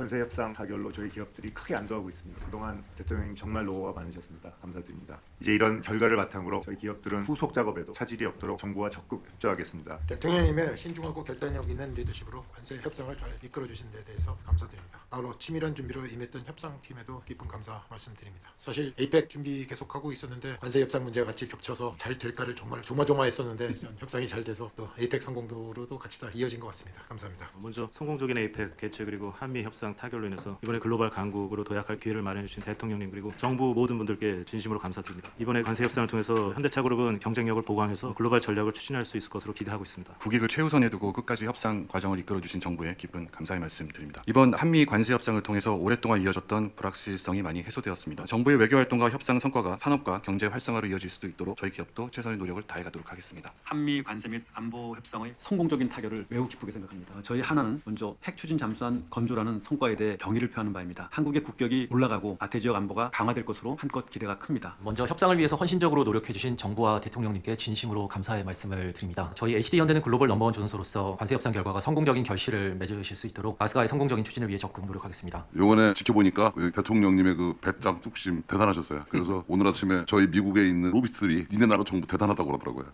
관세 협상 타결로 저희 기업들이 크게 안도하고 있습니다. 그동안 대통령님 정말 노고가 많으셨습니다. 감사드립니다. 이제 이런 결과를 바탕으로 저희 기업들은 후속 작업에도 차질이 없도록 정부와 적극 협조하겠습니다. 대통령님의 신중하고 결단력 있는 리더십으로 관세 협상을 잘 이끌어 주신 데 대해서 감사드립니다. 아울러 치밀한 준비로 임했던 협상팀에도 깊은 감사 말씀드립니다. 사실 에이펙 준비 계속하고 있었는데 관세 협상 문제가 같이 겹쳐서 잘 될까를 정말 조마조마했었는데 협상이 잘 돼서 또 에이펙 성공도로도 같이 다 이어진 것 같습니다. 감사합니다. 먼저 성공적인 에이펙 개최 그리고 한미 협상 타결로 인해서 이번에 글로벌 강국으로 도약할 기회를 마련해 주신 대통령님 그리고 정부 모든 분들께 진심으로 감사드립니다. 이번에 관세 협상을 통해서 현대차 그룹은 경쟁력을 보강해서 글로벌 전략을 추진할 수 있을 것으로 기대하고 있습니다. 국익을 최우선에 두고 끝까지 협상 과정을 이끌어 주신 정부에 깊은 감사의 말씀드립니다. 이번 한미 관세 협상을 통해서 오랫동안 이어졌던 불확실성이 많이 해소되었습니다. 정부의 외교 활동과 협상 성과가 산업과 경제 활성화로 이어질 수도 있도록 저희 기업도 최선의 노력을 다해 가도록 하겠습니다. 한미 관세 및 안보 협상의 성공적인 타결을 매우 기쁘게 생각합니다. 저희 하나는 먼저 핵 추진 잠수함 건조라는 성과 에 대해 경의를 표하는 바입니다. 한국의 국격이 올라가고 아태 지역 안보가 강화될 것으로 한껏 기대가 큽니다. 먼저 협상을 위해서 헌신적으로 노력해주신 정부와 대통령님께 진심으로 감사의 말씀을 드립니다. 저희 HD 현대는 글로벌 넘버원 조선소로서 관세 협상 결과가 성공적인 결실을 맺으실 수 있도록 아스가의 성공적인 추진을 위해 적극 노력하겠습니다. 요번에 지켜보니까 그 대통령님의 그 배짱 뚝심 대단하셨어요. 그래서 오늘 아침에 저희 미국에 있는 로비스트들이 니네 나라 정부 대단하다고 그러더라고요.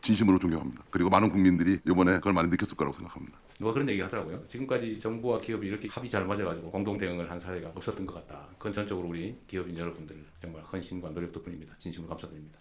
진심으로 존경합니다. 그리고 많은 국민들이 이번에 그걸 많이 느꼈을 거라고 생각합니다. 누가 그런 얘기 하더라고요. 지금까지 정부와 기업이 이렇게 합이 잘 맞아가지고 공동 대응을 한 사례가 없었던 것 같다. 그건 전적으로 우리 기업인 여러분들 정말 헌신과 노력 덕분입니다. 진심으로 감사드립니다.